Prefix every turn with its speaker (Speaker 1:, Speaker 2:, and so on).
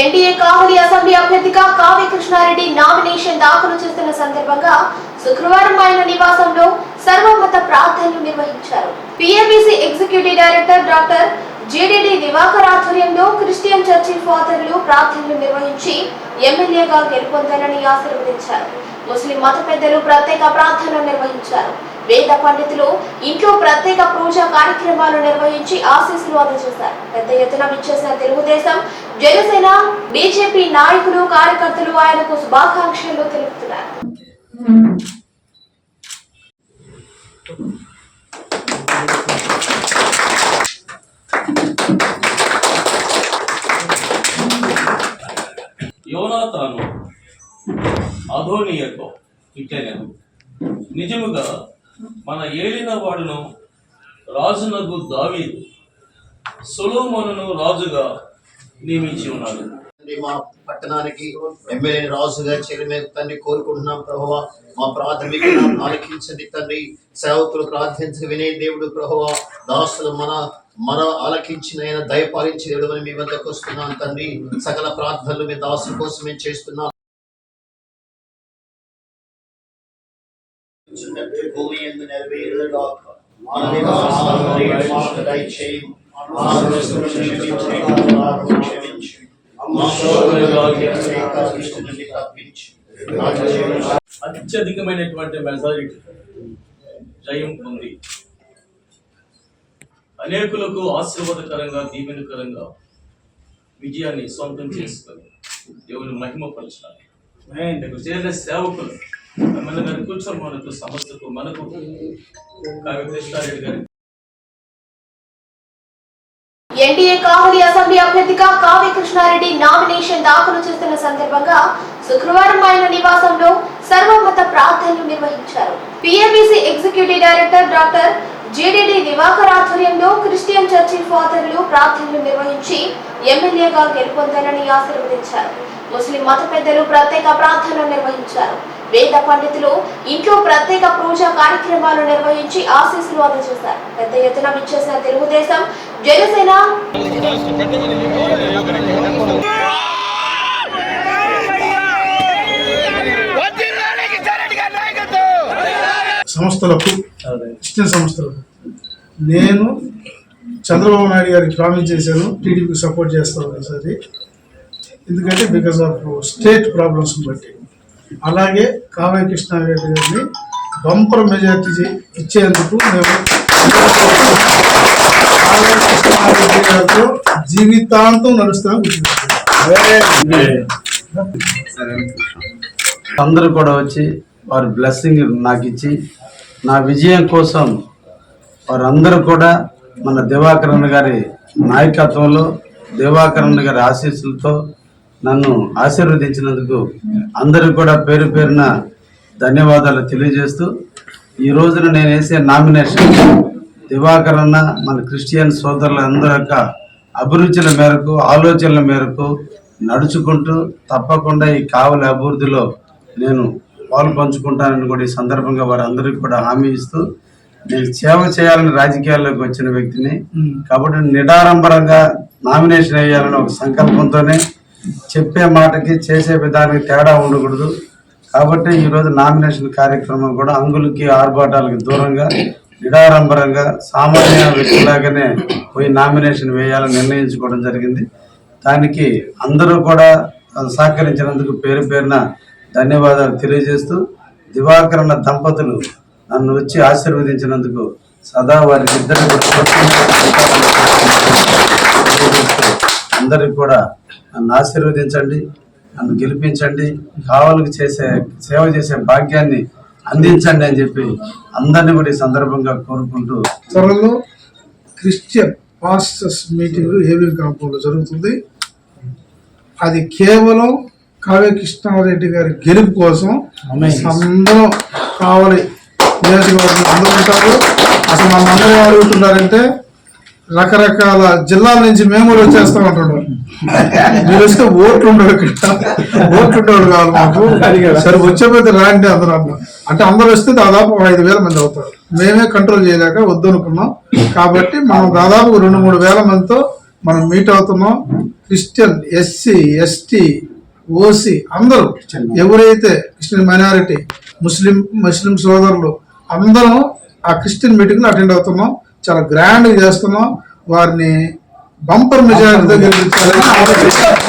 Speaker 1: NDA కావలి assembly అభ్యర్థిగా Kavya Krishna Reddy nomination దాఖలు చేస్తున్న సందర్భంగా శుక్రవారం ఆయన నివాసంలో సర్వమత ప్రార్థనలు నిర్వహించారు. PABC executive director doctor JDD Divakar ఆధ్వర్యంలో క్రిస్టియన్ చర్చి ఫాదర్లు ప్రార్థనలు నిర్వహించి ఎమ్మెల్యేగా గెలుపొందాలని ఆశీర్వదించారు. ముస్లిం మత పెద్దలు ప్రత్యేక ప్రార్థనలు నిర్వహించారు. వేద పండితులు ఇంట్లో ప్రత్యేక పూజా కార్యక్రమాలు నిర్వహించి ఆశీస్సులు అందజేశారు. పెద్ద ఎత్తున విచ్చేసిన తెలుగుదేశం జనసేన బీజేపీ నాయకులు కార్యకర్తలు ఆయనకు శుభాకాంక్షలు తెలుపుతున్నారు.
Speaker 2: యోనాతాను అధోనియతో ఇట్లనెను నిజముగా మన ఏలిన వాడును రాజునకు దావీదు. సొలోమోనును రాజుగా నియమించి ఉన్నాడు
Speaker 3: తండ్రి, మా పట్టణానికి ఎమ్మెల్యే రాజుగా చేయడమే తండ్రి కోరుకుంటున్నాం ప్రభువ. మా ప్రాథమిక ఆలకించండి తండ్రి. సేవకులు ప్రార్థించ వినే దేవుడు ప్రభువ. దాసులు మన మన ఆలకించిన ఆయన దయపాలించి దేవుడు అని మీ వద్దకు వస్తున్నాం తండ్రి. సకల ప్రార్థనలు మీ దాసుల కోసం మేము చేస్తున్నాం. భూమి ఎందు నెరవేరుగాక. దయచేయము.
Speaker 2: అత్యధికమైనటువంటి మెజారిటీ జయం పొంది. అనేకులకు ఆశీర్వాదకరంగా దీవెనకరంగా విజయాన్ని సొంతం చేసుకొని దేవుని ఇక్కడ చేరిన సేవకులు ఎమ్మెల్యే గారి కూర్చొని మనకు సంస్థకు మనకు కావ్య కృష్ణారెడ్డి గారి
Speaker 1: ఎన్డీఏ కావలి అసెంబ్లీ అభ్యర్థిగా కావ్య కృష్ణారెడ్డి నామినేషన్ దాఖలు చేస్తున్న సందర్భంగా శుక్రవారం ఆయన నివాసంలో సర్వమత ప్రార్థనలు నిర్వహించారు. PABC executive director doctor JDD Divakar ఆధ్వర్యంలో క్రిస్టియన్ చర్చి ఫాదర్లు ప్రార్థనలు నిర్వహించి ఎమ్మెల్యేగా గెలుపొందాలని ఆశీర్వదించారు. ముస్లిం మత పెద్దలు ప్రత్యేక ప్రార్థనలు నిర్వహించారు. వేద పండితులు ఇంట్లో ప్రత్యేక పూజా కార్యక్రమాలు నిర్వహించి ఆశీస్సులు అందజేశారు. పెద్ద ఎత్తున విచ్చేసిన తెలుగుదేశం జనసేన.
Speaker 4: సంస్థలకు క్రిస్టియన్ సంస్థలకు నేను చంద్రబాబు నాయుడు గారికి ప్రామిస్ చేశాను టీడీపీకి సపోర్ట్ చేస్తాను ఈసారి ఎందుకంటే బికాస్ ఆఫ్ స్టేట్ ప్రాబ్లమ్స్ బట్టి. అలాగే కావ్య కృష్ణారెడ్డి గారిని బంపర్ మెజార్టీ ఇచ్చేందుకు మేము కావ్య కృష్ణారెడ్డి గారితో జీవితాంతం నడుస్తాం
Speaker 5: అందరూ కూడా వచ్చి వారి బ్లెస్సింగ్ నాకు ఇచ్చి నా విజయం కోసం వారందరూ కూడా మన దివాకరణ గారి నాయకత్వంలో దివాకరణ గారి ఆశీస్సులతో నన్ను ఆశీర్వదించినందుకు అందరూ కూడా పేరు పేరున ధన్యవాదాలు తెలియజేస్తూ ఈ రోజున నేను వేసే నామినేషన్ దివాకరణ మన క్రిస్టియన్ సోదరుల అందరి యొక్క అభిరుచుల మేరకు ఆలోచనల మేరకు నడుచుకుంటూ తప్పకుండా ఈ కావలి అభివృద్ధిలో నేను పాలు పంచుకుంటానని కూడా ఈ సందర్భంగా వారందరికీ కూడా హామీ ఇస్తూ నేను సేవ చేయాలని రాజకీయాల్లోకి వచ్చిన వ్యక్తిని. కాబట్టి నిడారంభరంగా నామినేషన్ వేయాలని ఒక సంకల్పంతోనే చెప్పే మాటకి చేసే విధానానికి తేడా ఉండకూడదు. కాబట్టి ఈరోజు నామినేషన్ కార్యక్రమం కూడా అంగులకి ఆర్భాటాలకి దూరంగా నిడారంభరంగా సామాన్య వ్యక్తిలాగానే పోయి నామినేషన్ వేయాలని నిర్ణయించుకోవడం జరిగింది. దానికి అందరూ కూడా సహకరించినందుకు పేరు పేరున ధన్యవాదాలు తెలియజేస్తూ దివాకరణ దంపతులు నన్ను వచ్చి ఆశీర్వదించినందుకు సదా వారికి ఇద్దరు అందరికి కూడా నన్ను ఆశీర్వదించండి నన్ను గెలిపించండి కావాలకు చేసే సేవ చేసే భాగ్యాన్ని అందించండి అని చెప్పి అందరినీ కూడా ఈ సందర్భంగా కోరుకుంటూ
Speaker 4: త్వరలో క్రిస్టియన్ పాస్టర్స్ మీటింగ్ ఏబీ కాంపౌండ్లో జరుగుతుంది. అది కేవలం కావ్య కృష్ణారెడ్డి గారి గెలుపు కోసం అందరూ కావాలి. నియోజకవర్గం అందరూ ఉంటారు. అసలు మన అందరూ అడుగుతున్నారంటే రకరకాల జిల్లాల నుంచి మేము కూడా వచ్చేస్తాం ఉంటాడు. మీరు వస్తే ఓట్లు ఉండవు ఇక్కడ. ఓట్లు ఉండవు కావాలి మాకు. సరే వచ్చేపోతే రాండి అందరూ అంటే అందరూ వస్తే దాదాపు ఐదు వేల మంది అవుతారు. మేమే కంట్రోల్ చేయలేక వద్దు అనుకున్నాం కాబట్టి మనం దాదాపు రెండు మూడు వేల మందితో మనం మీట్ అవుతున్నాం. క్రిస్టియన్ ఎస్సీ ఎస్టీ ఓసీ అందరూ. ఎవరైతే క్రిస్టియన్ మైనారిటీ ముస్లిం ముస్లిం సోదరులు అందరం ఆ క్రిస్టియన్ మీటింగ్ అటెండ్ అవుతున్నాం. చాలా గ్రాండ్గా చేస్తున్నాం. వారిని బంపర్ మెజారిటీతో గెలిపించాలని ఆలోచిస్తున్నాం.